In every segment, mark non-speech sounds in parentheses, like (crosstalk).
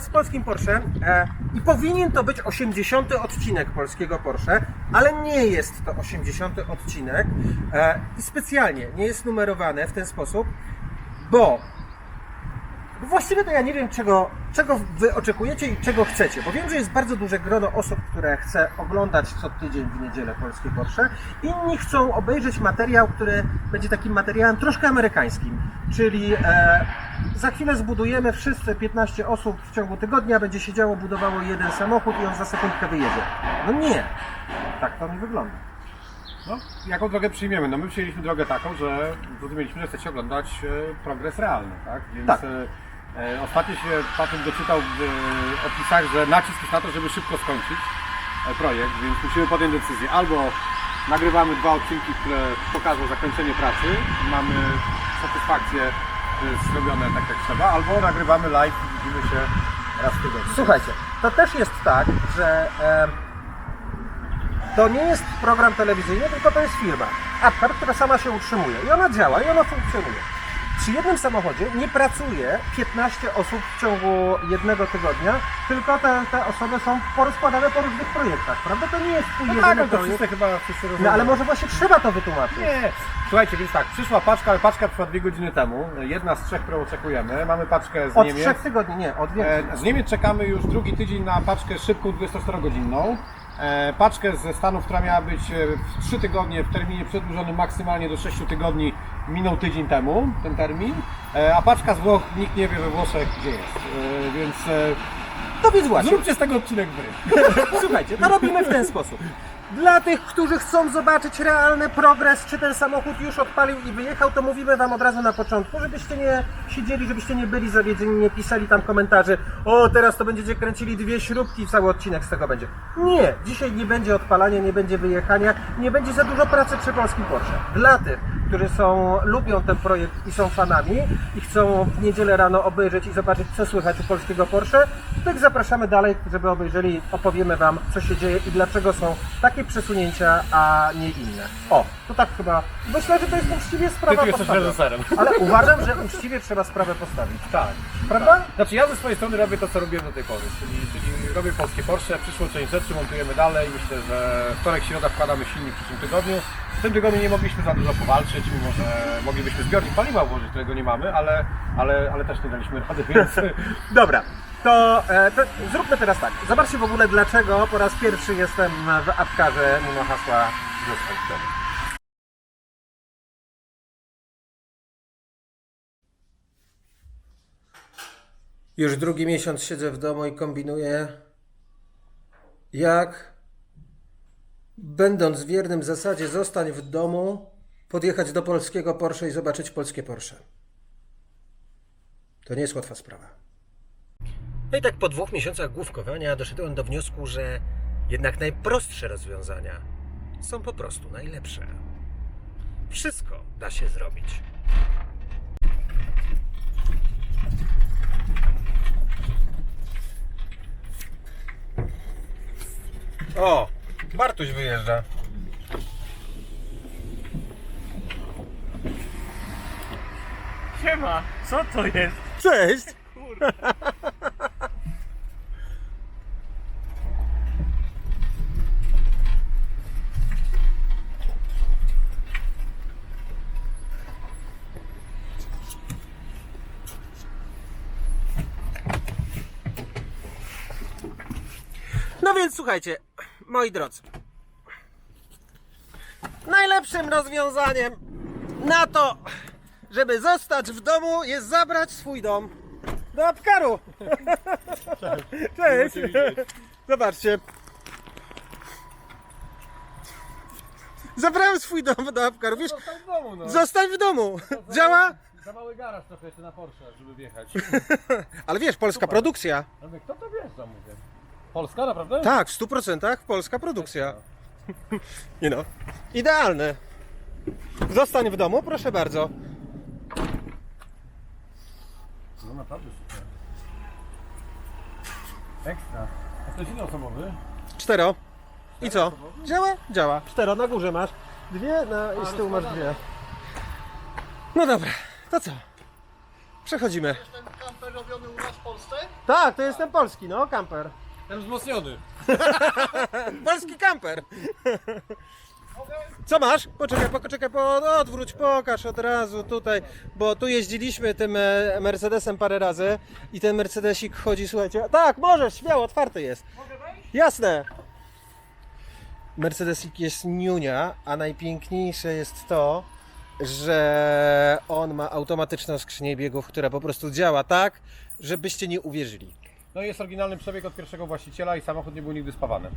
Z polskim Porsche e, i powinien to być 80. odcinek polskiego Porsche, ale nie jest to 80. odcinek e, i specjalnie nie jest numerowane w ten sposób, bo bo Właściwie to ja nie wiem, czego, czego Wy oczekujecie i czego chcecie, bo wiem, że jest bardzo duże grono osób, które chce oglądać co tydzień w niedzielę polskie Porsche. Inni chcą obejrzeć materiał, który będzie takim materiałem troszkę amerykańskim, czyli e, za chwilę zbudujemy wszyscy 15 osób w ciągu tygodnia, będzie siedziało, budowało jeden samochód i on za sekundkę wyjedzie. No nie, tak to nie wygląda. No, jaką drogę przyjmiemy? No my przyjęliśmy drogę taką, że zrozumieliśmy, że chcecie oglądać e, progres realny, tak? Więc Tak. E, e, ostatnio się Patryk doczytał w e, opisach, że nacisk jest na to, żeby szybko skończyć e, projekt, więc musimy podjąć decyzję. Albo nagrywamy dwa odcinki, które pokażą zakończenie pracy i mamy satysfakcję, zrobione tak jak trzeba, albo nagrywamy live i widzimy się raz w tygodniu. Słuchajcie, to też jest tak, że em, to nie jest program telewizyjny, tylko to jest firma. Aptar, która sama się utrzymuje i ona działa i ona funkcjonuje. Przy jednym samochodzie nie pracuje 15 osób w ciągu jednego tygodnia, tylko te, te osoby są porozkładane po różnych projektach, prawda? To nie jest twój No jedyny tak, no to projekt. wszyscy chyba wszyscy rozumieją. No ale może właśnie trzeba to wytłumaczyć. Nie, słuchajcie, więc tak, przyszła paczka, ale paczka przyszła dwie godziny temu. Jedna z trzech, którą oczekujemy. Mamy paczkę z Od Niemiec. trzech tygodni, nie, od więcej. E, Z Niemiec czekamy już drugi tydzień na paczkę szybką 24-godzinną. E, Paczkę ze Stanów, która miała być e, w 3 tygodnie w terminie przedłużonym maksymalnie do 6 tygodni, minął tydzień temu ten termin. E, A paczka z Włoch, nikt nie wie we Włoszech gdzie jest. E, Więc e, To więc właśnie. zróbcie z tego odcinek wy. (laughs) Słuchajcie, to robimy w ten sposób. Dla tych, którzy chcą zobaczyć realny progres, czy ten samochód już odpalił i wyjechał, to mówimy Wam od razu na początku, żebyście nie siedzieli, żebyście nie byli zawiedzeni, nie pisali tam komentarzy o, teraz to będziecie kręcili dwie śrubki i cały odcinek z tego będzie. Nie, dzisiaj nie będzie odpalania, nie będzie wyjechania, nie będzie za dużo pracy przy polskim Porsche. Dla tych, którzy są, lubią ten projekt i są fanami i chcą w niedzielę rano obejrzeć i zobaczyć, co słychać u polskiego Porsche, tych zapraszamy dalej, żeby obejrzeli, opowiemy Wam, co się dzieje i dlaczego są takie przesunięcia, a nie inne. O, to tak chyba, myślę, że to jest uczciwie sprawa Ty tu jesteś postawiona. reżyserem. Ale uważam, że uczciwie trzeba sprawę postawić. Tak. Prawda? Znaczy ja ze swojej strony robię to, co robiłem do tej pory, czyli, czyli robię polskie Porsche, przyszło część rzeczy, montujemy dalej, myślę, że wtorek, środa wkładamy silnik w przyszłym tygodniu. W tym tygodniu nie mogliśmy za dużo powalczyć, mimo że moglibyśmy zbiornik paliwa włożyć, którego nie mamy, ale, ale, ale też nie daliśmy rady, (laughs) więc (laughs) Dobra, to, e, to zróbmy teraz tak. Zobaczcie w ogóle, dlaczego po raz pierwszy jestem w apkarze mimo hasła zostań w domu. Już drugi miesiąc siedzę w domu i kombinuję, jak, będąc wiernym zasadzie zostań w domu, podjechać do polskiego Porsche i zobaczyć polskie Porsche. To nie jest łatwa sprawa. No i tak po dwóch miesiącach główkowania doszedłem do wniosku, że jednak najprostsze rozwiązania są po prostu najlepsze. Wszystko da się zrobić. O, Bartuś wyjeżdża. Siema, co to jest? Cześć! No więc słuchajcie, moi drodzy. Najlepszym rozwiązaniem na to, żeby zostać w domu, jest zabrać swój dom do apkaru. Cześć. Zobaczcie. Zabrałem swój dom do apkaru. Wiesz, zostań w domu, no. zostań w domu. Działa? Za mały garaż trochę jeszcze na Porsche, żeby wjechać. (laughs) Ale wiesz, polska produkcja. Ale kto to wjeżdża, mówię? Polska, naprawdę? Tak, w 100% polska produkcja. Nie no. Idealne. Zostań w domu, proszę bardzo. No naprawdę super. Ekstra. A to jest ile osobowy? Cztero. I co? Działa? Działa. Cztero, na górze masz. Dwie, na, i z tyłu masz dwie. No dobra, to co? Przechodzimy. Jestem kamperowi robiony u nas w Polsce? Tak, to jest ten polski, no, kamper. Ten wzmocniony. (laughs) Polski kamper. Co masz? Poczekaj, poczekaj, po, odwróć, pokaż od razu tutaj, bo tu jeździliśmy tym e, Mercedesem parę razy i ten Mercedesik chodzi, słuchajcie. Tak, możesz, śmiało, otwarty jest. Jasne. Mercedesik jest niunia, a najpiękniejsze jest to, że on ma automatyczną skrzynię biegów, która po prostu działa tak, żebyście nie uwierzyli. No i jest oryginalny przebieg od pierwszego właściciela i samochód nie był nigdy spawany.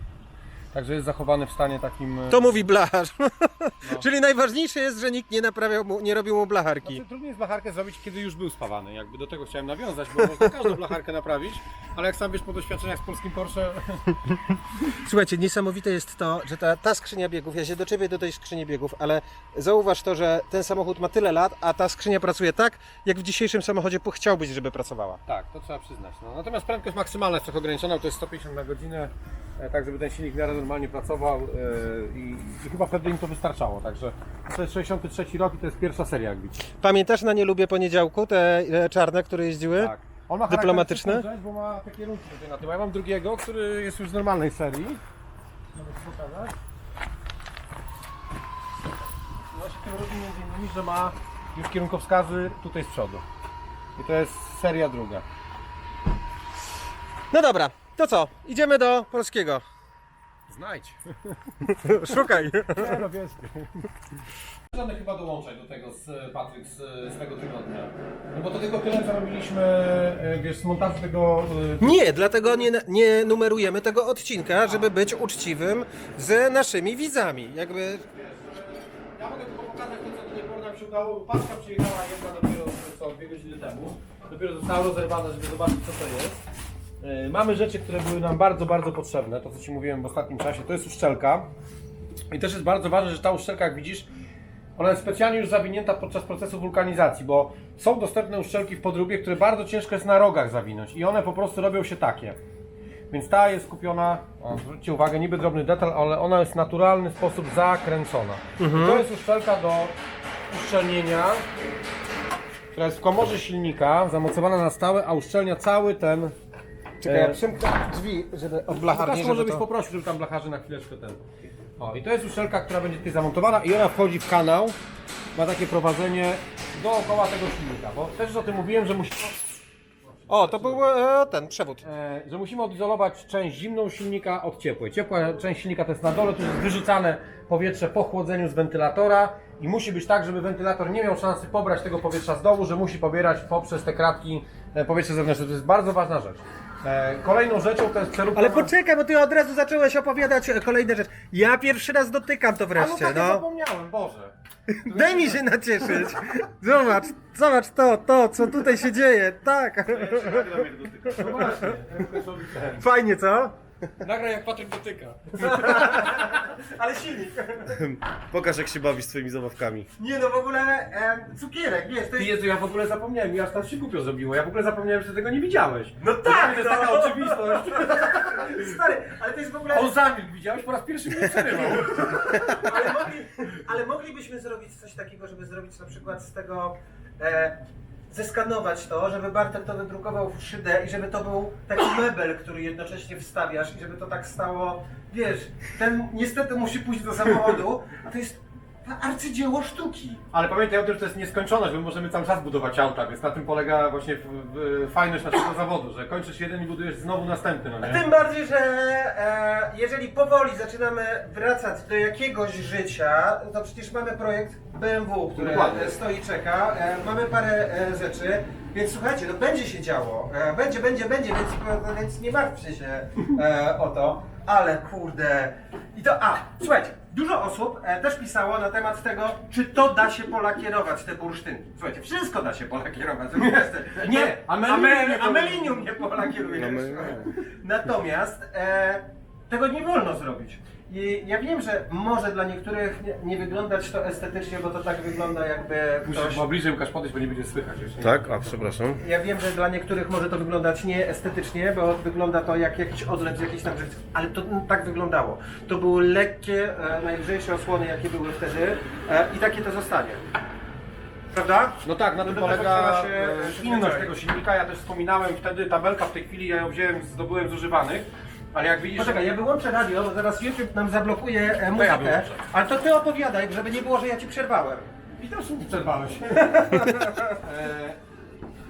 Także jest zachowany w stanie takim... e, To mówi blacharz. (laughs) Czyli najważniejsze jest, że nikt nie naprawiał mu, nie robił mu blacharki. Znaczy, trudniej jest blacharkę zrobić, kiedy już był spawany. Jakby do tego chciałem nawiązać, bo można każdą (laughs) blacharkę naprawić, ale jak sam wiesz po doświadczeniach z polskim Porsche, (laughs) Słuchajcie, niesamowite jest to, że ta, ta skrzynia biegów, ja się doczepię do tej skrzyni biegów, ale zauważ to, że ten samochód ma tyle lat, a ta skrzynia pracuje tak, jak w dzisiejszym samochodzie chciałbyś, żeby pracowała. tak, to trzeba przyznać. No. Natomiast prędkość maksymalna jest trochę ograniczona, to jest 150 na godzinę, e, tak żeby ten silnik w miarę normalnie pracował e, i, i chyba wtedy im to wystarczało. Także to jest 63 rok i to jest pierwsza seria, jak widzisz. Pamiętasz na Nie lubię poniedziałku, te e, czarne, które jeździły? Tak. On ma Dyplomatyczne? charakterystyczną Rzecz, bo ma takie kierunki tutaj na tył. Ja mam drugiego, który jest już z normalnej serii. Mogę ci pokazać. No się tym różni między innymi, że ma już kierunkowskazy tutaj z przodu. I to jest seria druga. No dobra, to co? Idziemy do polskiego. Znajdź. (laughs) Szukaj. Żadne chyba dołączaj do tego z Patryk z, z tego tygodnia. No bo to tylko tyle, co robiliśmy, e, wiesz, z montażu tego e, Nie, dlatego nie, nie numerujemy tego odcinka, żeby być uczciwym z naszymi widzami. Jakby Ja mogę tylko pokazać to, co do tej pory nam się udało. Paczka przyjechała jedna dopiero co, dwie godziny temu. Dopiero została rozerwana, żeby zobaczyć, co to jest. Yy, Mamy rzeczy, które były nam bardzo, bardzo potrzebne. To, co Ci mówiłem w ostatnim czasie, to jest uszczelka. I też jest bardzo ważne, że ta uszczelka, jak widzisz, ona jest specjalnie już zawinięta podczas procesu wulkanizacji, bo są dostępne uszczelki w podróbie, które bardzo ciężko jest na rogach zawinąć i one po prostu robią się takie. Więc ta jest kupiona, o, zwróćcie uwagę, niby drobny detal, ale ona jest w naturalny sposób zakręcona. I To jest uszczelka do uszczelnienia, która jest w komorze silnika, zamocowana na stałe, a uszczelnia cały ten... Czekaj, E, ja przymknę drzwi, żeby od blacharni, Łukasz, może żeby byś to... poprosił, żeby tam blacharzy na chwileczkę ten. O, i to jest uszczelka, która będzie tutaj zamontowana i ona wchodzi w kanał. Ma takie prowadzenie dookoła tego silnika, bo też już o tym mówiłem, że musimy, O, to był e, ten przewód. e, że musimy odizolować część zimną silnika od ciepłej. Ciepła część silnika to jest na dole, tu jest wyrzucane powietrze po chłodzeniu z wentylatora i musi być tak, żeby wentylator nie miał szansy pobrać tego powietrza z dołu, że musi pobierać poprzez te kratki e, powietrze zewnętrzne. To jest bardzo ważna rzecz. E, kolejną rzeczą to jest przeróbka... Ale poczekaj, bo ty od razu zacząłeś opowiadać kolejne rzeczy. Ja pierwszy raz dotykam to A no wreszcie, tak, ja no. zapomniałem, Boże. Daj mi się nacieszyć. Zobacz, zobacz to, to, co tutaj się dzieje. Tak. No właśnie. Fajnie, co? Nagraj jak Patryk dotyka. (laughs) Ale silnik. (laughs) Pokaż jak się bawisz swoimi zabawkami. Nie no, w ogóle e, cukierek, wiesz, to Ty jest... Jezu, ja w ogóle zapomniałem, ja aż tam się głupio zrobiło. Ja w ogóle zapomniałem, że tego nie widziałeś. No tak, To jest no. taka oczywistość. (laughs) Stary, ale to jest w ogóle... On zamilkł, widziałeś? Po raz pierwszy mnie przerywał. Ale, mogli, ale moglibyśmy zrobić coś takiego, żeby zrobić na przykład z tego... E, zeskanować to, żeby Bartek to wydrukował w 3D i żeby to był taki mebel, który jednocześnie wstawiasz i żeby to tak stało, wiesz, ten niestety musi pójść do samochodu, a to jest arcydzieło sztuki. Ale pamiętaj o tym, że to jest nieskończoność, bo my możemy cały czas budować auta, więc na tym polega właśnie w, w, fajność naszego (clears throat) zawodu, że kończysz jeden i budujesz znowu następny, no nie? Tym bardziej, że e, jeżeli powoli zaczynamy wracać do jakiegoś życia, to przecież mamy projekt BMW, który Dokładnie. stoi i czeka. E, mamy parę e, rzeczy, więc słuchajcie, no będzie się działo. E, będzie, będzie, będzie, więc, więc nie martwcie się e, o to. Ale kurde. I to, a, słuchajcie, dużo osób e, też pisało na temat tego, czy to da się polakierować, te bursztynki. Słuchajcie, wszystko da się polakierować. (laughs) Nie, amelinium Amel- nie amelinium nie polakierujesz. Natomiast e, tego nie wolno zrobić. I ja wiem, że może dla niektórych nie, nie wyglądać to estetycznie, bo to tak wygląda jakby ktoś... Musisz bo bliżej Łukasz podejść, bo nie będzie słychać jeszcze. Tak? A, przepraszam. Ja wiem, że dla niektórych może to wyglądać nieestetycznie, bo wygląda to jak jakiś odlew z jakiejś tam rzeczy, ale to tak wyglądało. To były lekkie, e, najlżejsze osłony, jakie były wtedy e, i takie to zostanie. prawda? No tak, na tym do polega się e, inność tego silnika. Ja też wspominałem wtedy tabelka w tej chwili, ja ją wziąłem, zdobyłem z używanych, ale jak widzisz... Poczekaj, ja wyłączę radio, bo zaraz YouTube nam zablokuje e, ja muzykę. wyłączę. Ale to ty opowiadaj, żeby nie było, że ja ci przerwałem. I też mi przerwałeś. (laughs) E,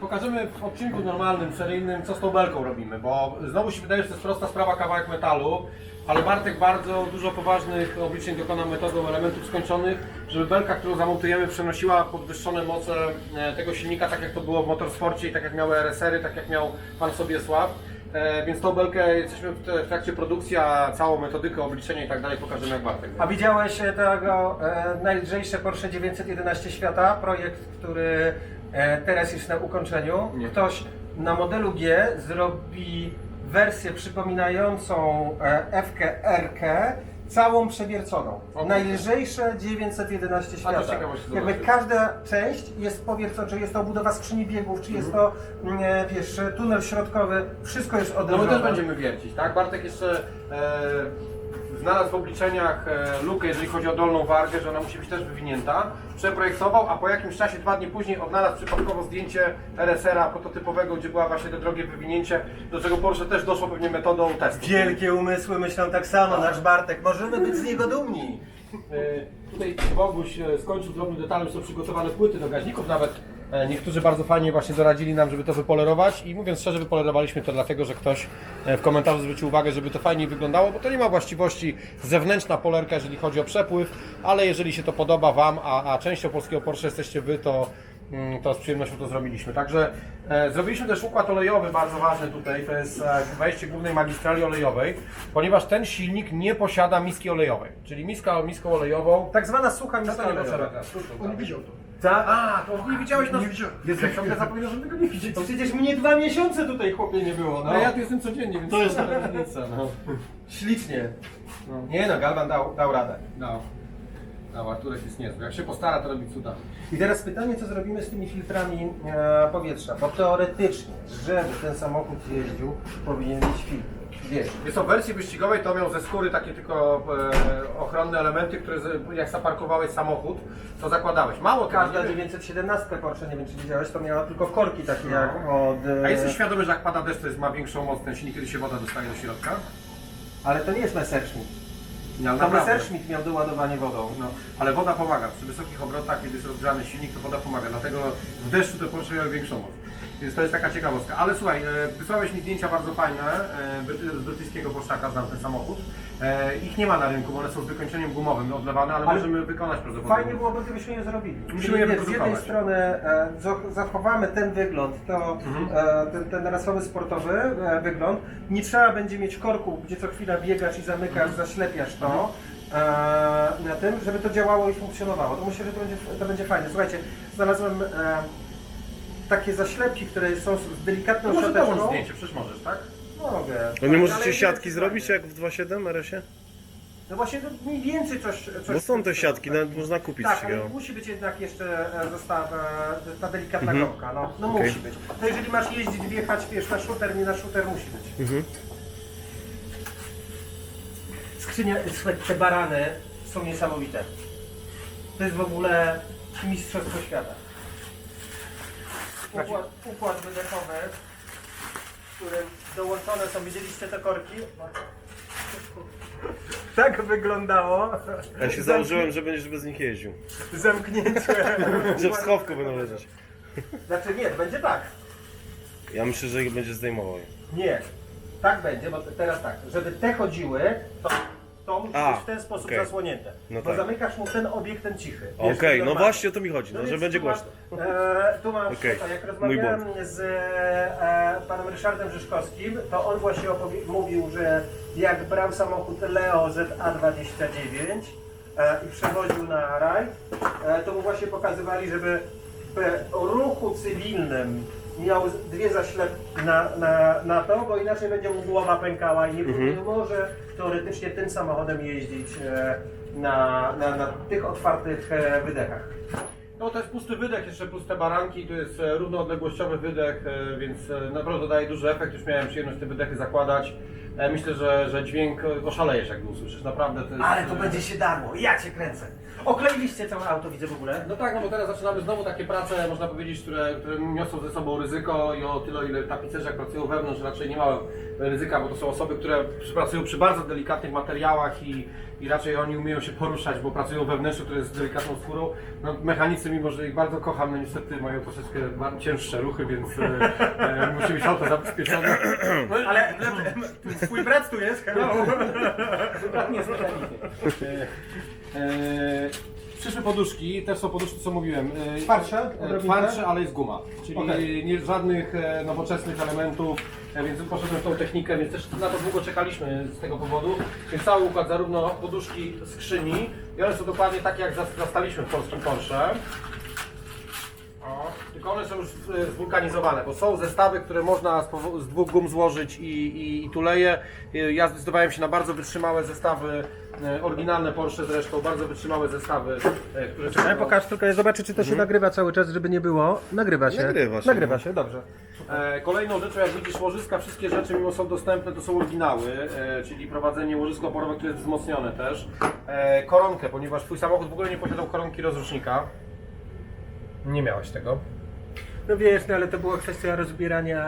Pokażemy w odcinku normalnym, seryjnym, co z tą belką robimy, bo znowu się wydaje, że to jest prosta sprawa kawałek metalu, ale Bartek bardzo dużo poważnych obliczeń dokonał metodą elementów skończonych, żeby belka, którą zamontujemy, przenosiła podwyższone moce e, tego silnika, tak jak to było w motorsporcie i tak jak miały RSR-y, tak jak miał pan Sobiesław. E, Więc tą belkę jesteśmy w trakcie produkcji, a całą metodykę obliczenia i tak dalej pokażemy jak Bartek. A widziałeś e, tego e, najlżejsze Porsche 911 świata? Projekt, który e, teraz jest na ukończeniu. Nie. Ktoś na modelu G zrobi wersję przypominającą e, FK-RK, całą przewierconą. O. Najlżejsze 911 A to świata. Jakby każda część jest powiercona, czy jest to budowa skrzyni biegów, czy jest to mm, e, wiesz, tunel środkowy, wszystko jest No odrobione. my też będziemy wiercić, tak? Bartek jeszcze e, znalazł w obliczeniach e, lukę, jeżeli chodzi o dolną wargę, że ona musi być też wywinięta. Przeprojektował, a po jakimś czasie, dwa dni później odnalazł przypadkowo zdjęcie RSR-a prototypowego, gdzie była właśnie to drogie wywinięcie, do czego Porsche też doszło pewnie metodą testu. Wielkie umysły myślą tak samo, nasz Bartek. Możemy być z niego dumni. E, Tutaj Boguś e, skończył drobnym detalem, są przygotowane płyty do gaźników, nawet niektórzy bardzo fajnie właśnie doradzili nam, żeby to wypolerować i mówiąc szczerze, wypolerowaliśmy to dlatego, że ktoś e, w komentarzu zwrócił uwagę, żeby to fajniej wyglądało, bo to nie ma właściwości zewnętrzna polerka, jeżeli chodzi o przepływ, ale jeżeli się to podoba Wam, a, a częścią polskiego Porsche jesteście Wy, to mm, to z przyjemnością to zrobiliśmy. Także e, zrobiliśmy też układ olejowy bardzo ważny tutaj, to jest e, wejście głównej magistrali olejowej, ponieważ ten silnik nie posiada miski olejowej, czyli miska, miską olejową Tak zwana sucha miska olejowa. On nie widział to. Tak? A, to nie widziałeś nas? Nie widziałem. Jezu, jak ciągle zapominam, że tego nie widzieć. To przecież mnie dwa miesiące tutaj chłopie nie było, no. No ja tu jestem codziennie, więc to jest różnica. No. Ślicznie. No. Nie no, Galvan dał, dał radę. No. No, Arturek jest niezły. Jak się postara, to robi cuda. I teraz pytanie, co zrobimy z tymi filtrami e, powietrza? Bo teoretycznie, żeby ten samochód jeździł, powinien mieć filtr. Wiesz, Jest w wersji wyścigowej, to miał ze skóry takie tylko e, ochronne elementy, które z- jak zaparkowałeś samochód, to zakładałeś. Mało tego, każda nie wiem- 917 Porsche, nie wiem czy widziałeś, to miała tylko korki takie jak od... e, A jesteś świadomy, że jak pada deszcz, to jest, ma większą moc ten silnik, kiedy się woda dostaje do środka? Ale to nie jest Messerschmitt. No, To naprawdę. Messerschmitt miał doładowanie wodą. No, ale woda pomaga. Przy wysokich obrotach, kiedy jest rozgrzany silnik, to woda pomaga. Dlatego w deszczu te Porsche miały większą moc. Więc to jest taka ciekawostka. Ale słuchaj, e, wysłałeś mi zdjęcia bardzo fajne e, z brytyjskiego Porszaka, znam ten samochód. E, Ich nie ma na rynku, bo one są z wykończeniem gumowym odlewane, ale, Ale możemy wykonać prawdopodobnie. Fajnie byłoby, gdybyśmy je zrobili. Musimy je Z jednej strony zachowamy ten wygląd, to, Mhm. ten, ten rasowy sportowy wygląd. Nie trzeba będzie mieć korku, gdzie co chwila biegasz i zamykasz, Mhm. zaślepiasz to. E, na tym, żeby to działało i funkcjonowało. To myślę, że to będzie, to będzie fajne. Słuchajcie, znalazłem takie zaślepki, które są z delikatną No może dołącz szczoteczką. zdjęcie, przecież możesz, tak? Mogę. No nie Ale możecie jest- siatki zrobić jak w 2.7 RS-ie? No właśnie to mniej więcej coś... coś Bo są te siatki, nawet można kupić Tak, takiego. ale musi być jednak jeszcze e, zostaw, e, ta delikatna Mhm. gąbka, no, no Okej. musi być. To jeżeli masz jeździć, wjechać, wiesz, na shooter, nie na shooter, musi być. Mhm. Skrzynia, słuchaj, te barany są niesamowite. To jest w ogóle mistrzostwo świata. Układ, układ wydechowy, w którym dołączone są, widzieliście te korki? Tak wyglądało. Ja się założyłem, że będziesz bez nich jeździł. Zamknięcie. (laughs) Że w schowku będą leżeć. Znaczy nie, będzie tak. Ja myślę, że będziesz zdejmował je. Nie. Tak będzie, bo te- teraz tak, żeby te chodziły, to, to musi A, być w ten sposób okej. zasłonięte. No bo tak. zamykasz mu ten obiekt, ten cichy. Wiesz, Okej, ten no normalny. właśnie o to mi chodzi, no, że więc będzie tu masz, głośno. E, tu masz, Okej, okay. jak mój rozmawiałem z e, panem Ryszardem Rzeszkowskim, to on właśnie opowie- mówił, że jak brał samochód Leo ZA29 e, i przewoził na rajd, e, to mu właśnie pokazywali, żeby w ruchu cywilnym miał dwie zaślepki na, na, na to, bo inaczej będzie mu głowa pękała i nie, Mhm. nie może teoretycznie tym samochodem jeździć e, na, na, na tych otwartych e, wydechach. No to jest pusty wydech, jeszcze puste baranki, to jest e, równoodległościowy wydech, e, więc e, naprawdę daje duży efekt. Już miałem przyjemność te wydechy zakładać. E, Myślę, że, że dźwięk e, oszalejesz, jak go usłyszysz. Naprawdę to jest... Ale to e, będzie się darło, ja cię kręcę. Okleiliście całe auto, widzę w ogóle. No tak, no bo teraz zaczynamy znowu takie prace, można powiedzieć, które, które niosą ze sobą ryzyko i o tyle, ile tapicerzy jak pracują wewnątrz, raczej nie ma ryzyka, bo to są osoby, które pracują przy bardzo delikatnych materiałach i, i raczej oni umieją się poruszać, bo pracują we wnętrzu, które jest z delikatną skórą. No, mechanicy, mimo że ich bardzo kocham, no niestety mają troszeczkę cięższe ruchy, więc e, e, musi być auto zabezpieczone. No, Ale twój brat tu jest, hello. Brat nie jest mechanikiem. E, e, Przyszły poduszki, też są poduszki, co mówiłem. E, Twardsze? e? Twardsze, ale jest guma. Czyli Okej. nie, żadnych e, nowoczesnych elementów, e, więc poszedłem w tą technikę, więc też na to długo czekaliśmy z tego powodu. Więc cały układ, zarówno poduszki, skrzyni, i one są dokładnie takie, jak zas- zastaliśmy w polskim Porsche. O, tylko one są już e, zwulkanizowane, bo są zestawy, które można z, z dwóch gum złożyć i, i, i tuleje. E, Ja zdecydowałem się na bardzo wytrzymałe zestawy, e, oryginalne Porsche zresztą, bardzo wytrzymałe zestawy, które Ale pokaż tylko, zobaczę czy to się nagrywa cały czas, żeby nie było. Nagrywa się. Nagrywa się. Nagrywa się, dobrze. E, Kolejną rzeczą, jak widzisz, łożyska, wszystkie rzeczy, mimo są dostępne, to są oryginały, e, czyli prowadzenie łożysko oporowe, które jest wzmocnione też. E, Koronkę, ponieważ twój samochód w ogóle nie posiadał koronki rozrusznika. Nie miałeś tego. No wiesz, no ale to była kwestia rozbierania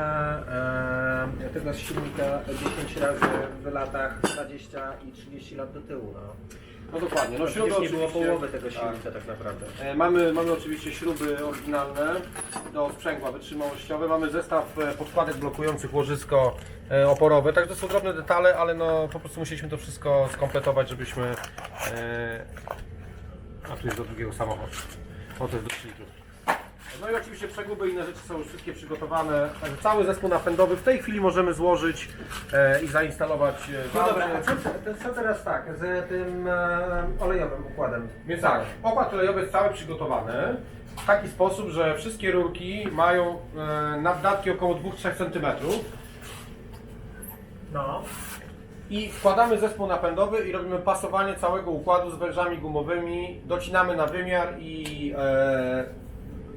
e, tego silnika 10 razy w latach 20 i 30 lat do tyłu. No. No dokładnie, no śruby Przecież nie było oczywiście- połowy tego tak. silnika tak naprawdę. E, Mamy, mamy oczywiście śruby oryginalne do sprzęgła wytrzymałościowe. Mamy zestaw e, podkładek blokujących łożysko e, oporowe. Także to są drobne detale, ale no po prostu musieliśmy to wszystko skompletować, żebyśmy... E... A tu jest do drugiego samochodu. O, to jest do. No i oczywiście przeguby i inne rzeczy są już wszystkie przygotowane. Także cały zespół napędowy w tej chwili możemy złożyć e, i zainstalować. E, No dobra, a co, co teraz tak z tym e, olejowym układem? Więc tak, opłat olejowy jest cały przygotowany w taki sposób, że wszystkie rurki mają e, naddatki około 2-3 cm No. i wkładamy zespół napędowy i robimy pasowanie całego układu z wężami gumowymi, docinamy na wymiar i e,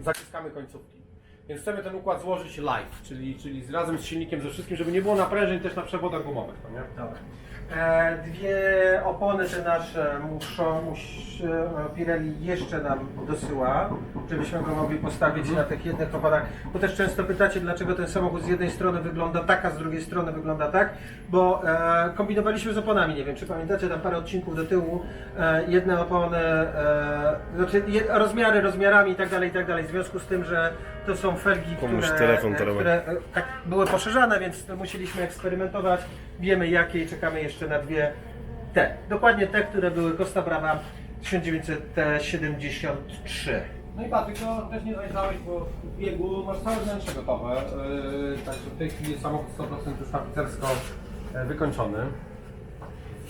zaciskamy końcówki. Więc chcemy ten układ złożyć live, czyli, czyli razem z silnikiem ze wszystkim, żeby nie było naprężeń też na przewodach gumowych. No nie? Dobra. E, dwie opony te nasze muszą, mus, e, Pirelli jeszcze nam dosyła, żebyśmy go mogli postawić na tych jednych oponach. Bo też często pytacie, dlaczego ten samochód z jednej strony wygląda tak, a z drugiej strony wygląda tak, bo e, kombinowaliśmy z oponami, nie wiem czy pamiętacie, tam parę odcinków do tyłu, e, jedne opony, e, znaczy je, rozmiary rozmiarami i tak dalej, i tak dalej, w związku z tym, że to są felgi, Komuś które, telefon e, które e, tak były poszerzane, więc musieliśmy eksperymentować. Wiemy jakie i czekamy jeszcze na dwie te. Dokładnie te, które były Costa Brava 1973. No i Patryk, no też nie zajrzałeś, bo w biegu masz całe wnętrze gotowe, yy, także w tej chwili jest samochód 100% już tapicersko e, wykończony.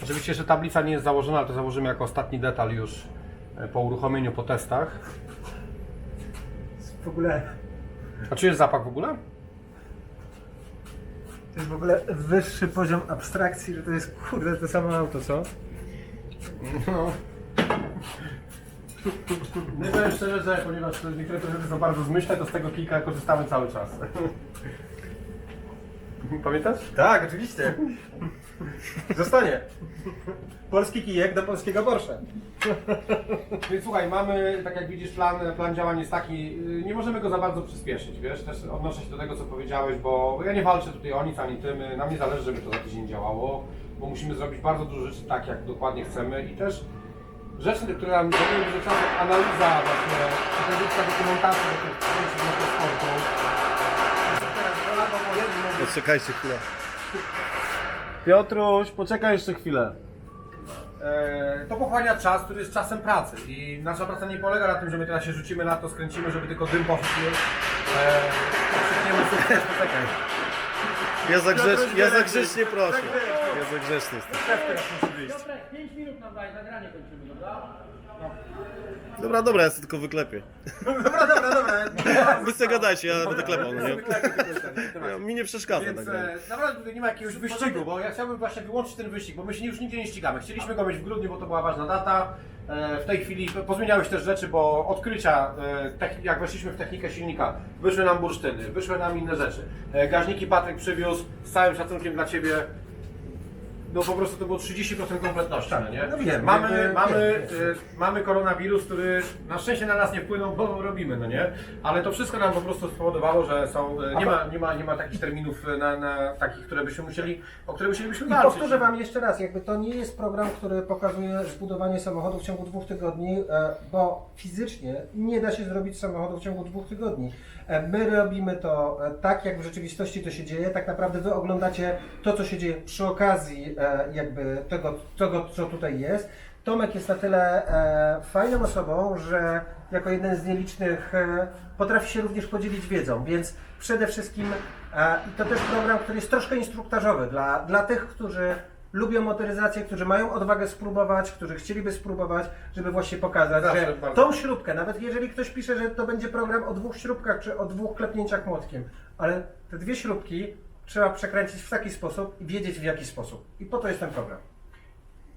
Oczywiście jeszcze tablica nie jest założona, ale to założymy jako ostatni detal już e, po uruchomieniu, po testach. W ogóle A czujesz zapach w ogóle? To jest w ogóle wyższy poziom abstrakcji, że to jest kurde to samo auto, co? No. No i powiem szczerze, że ponieważ niektóre rzeczy są bardzo zmyślne, to z tego kilka korzystamy cały czas. Pamiętasz? Tak, oczywiście. Zostanie. Polski kijek do polskiego Porsche. Więc słuchaj, mamy, tak jak widzisz, plan, plan działań jest taki, yy, nie możemy go za bardzo przyspieszyć, wiesz, też odnoszę się do tego, co powiedziałeś, bo ja nie walczę tutaj o nic, ani tym, yy, nam nie zależy, żeby to za tydzień działało, bo musimy zrobić bardzo dużo rzeczy tak, jak dokładnie chcemy i też rzeczy, które nam zajmują dużo czasu, analiza właśnie, redukcja dokumentacji do tych części motorsportu. Poczekajcie chwilę. Piotruś, poczekaj jeszcze chwilę. E, to pochłania czas, który jest czasem pracy i nasza praca nie polega na tym, że my teraz się rzucimy na to, skręcimy, żeby tylko dym poszedł. E, krzykniemy sukces, (laughs) poczekaj. Ja za, grzecz, ja za grzecznie proszę. Ja za grzeczny jestem. Piotrek, 5 minut nam daj, nagranie kończymy, dobra? Dobra, dobra, ja sobie tylko wyklepię. Dobra, dobra, dobra. Wy sobie ja będę klepał, no nie? Ja, mi nie przeszkadza Więc tak e, naprawdę tutaj nie ma jakiegoś wyścigu, bo ja chciałbym właśnie wyłączyć ten wyścig, bo my się już nigdzie nie ścigamy. Chcieliśmy go mieć w grudniu, bo to była ważna data. E, W tej chwili pozmieniały się też rzeczy, bo odkrycia, e, techni- jak weszliśmy w technikę silnika, wyszły nam bursztyny, wyszły nam inne rzeczy. E, Gaźniki Patryk przywiózł z całym szacunkiem dla Ciebie. No po prostu to było 30% kompletności, no nie? no wiem, mamy, jakby- mamy, y, mamy koronawirus, który na szczęście na nas nie wpłynął, bo robimy, no nie? Ale to wszystko nam po prostu spowodowało, że są, y, nie ma, nie ma, nie ma takich terminów y, na, na takich, które byśmy musieli, o które musielibyśmy I walczyć. powtórzę Wam jeszcze raz, jakby to nie jest program, który pokazuje zbudowanie samochodu w ciągu dwóch tygodni, e, bo fizycznie nie da się zrobić samochodu w ciągu dwóch tygodni. E, My robimy to e, tak, jak w rzeczywistości to się dzieje. Tak naprawdę Wy oglądacie to, co się dzieje przy okazji e, jakby tego, tego co tutaj jest. Tomek jest na tyle fajną osobą, że jako jeden z nielicznych potrafi się również podzielić wiedzą, więc przede wszystkim to też program, który jest troszkę instruktażowy dla, dla tych, którzy lubią motoryzację, którzy mają odwagę spróbować, którzy chcieliby spróbować, żeby właśnie pokazać, Zawsze że bardzo. tą śrubkę, nawet jeżeli ktoś pisze, że to będzie program o dwóch śrubkach czy o dwóch klepnięciach młotkiem, ale te dwie śrubki trzeba przekręcić w taki sposób i wiedzieć w jaki sposób. I po to jest ten program.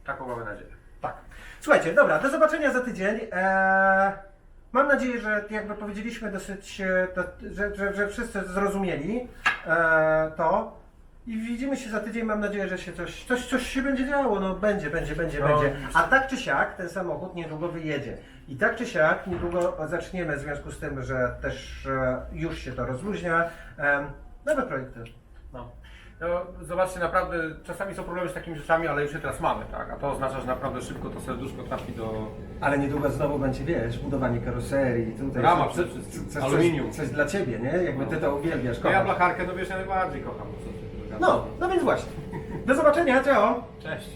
Taką mamy nadzieję. Tak. Słuchajcie, dobra, do zobaczenia za tydzień. Eee, mam nadzieję, że jakby powiedzieliśmy dosyć, e, to, że, że, że wszyscy zrozumieli e, to. I widzimy się za tydzień, mam nadzieję, że się coś, coś, coś się będzie działo. No będzie, będzie, będzie, No, będzie. A tak czy siak ten samochód niedługo wyjedzie. I tak czy siak niedługo zaczniemy w związku z tym, że też e, już się to rozluźnia. em, nowe projekty. No. No, zobaczcie, naprawdę czasami są problemy z takimi rzeczami, ale już je teraz mamy, tak? A to oznacza, że naprawdę szybko to serduszko trafi do... Ale niedługo znowu będzie, wiesz, budowanie karoserii, tutaj Rama coś- przede wszystkim, coś, aluminium. Coś, dla Ciebie, nie? Jakby Ty to uwielbiasz, No ja kochasz. blacharkę, no wiesz, ja najbardziej kocham. co No, no więc właśnie. Do zobaczenia, ciao! Cześć.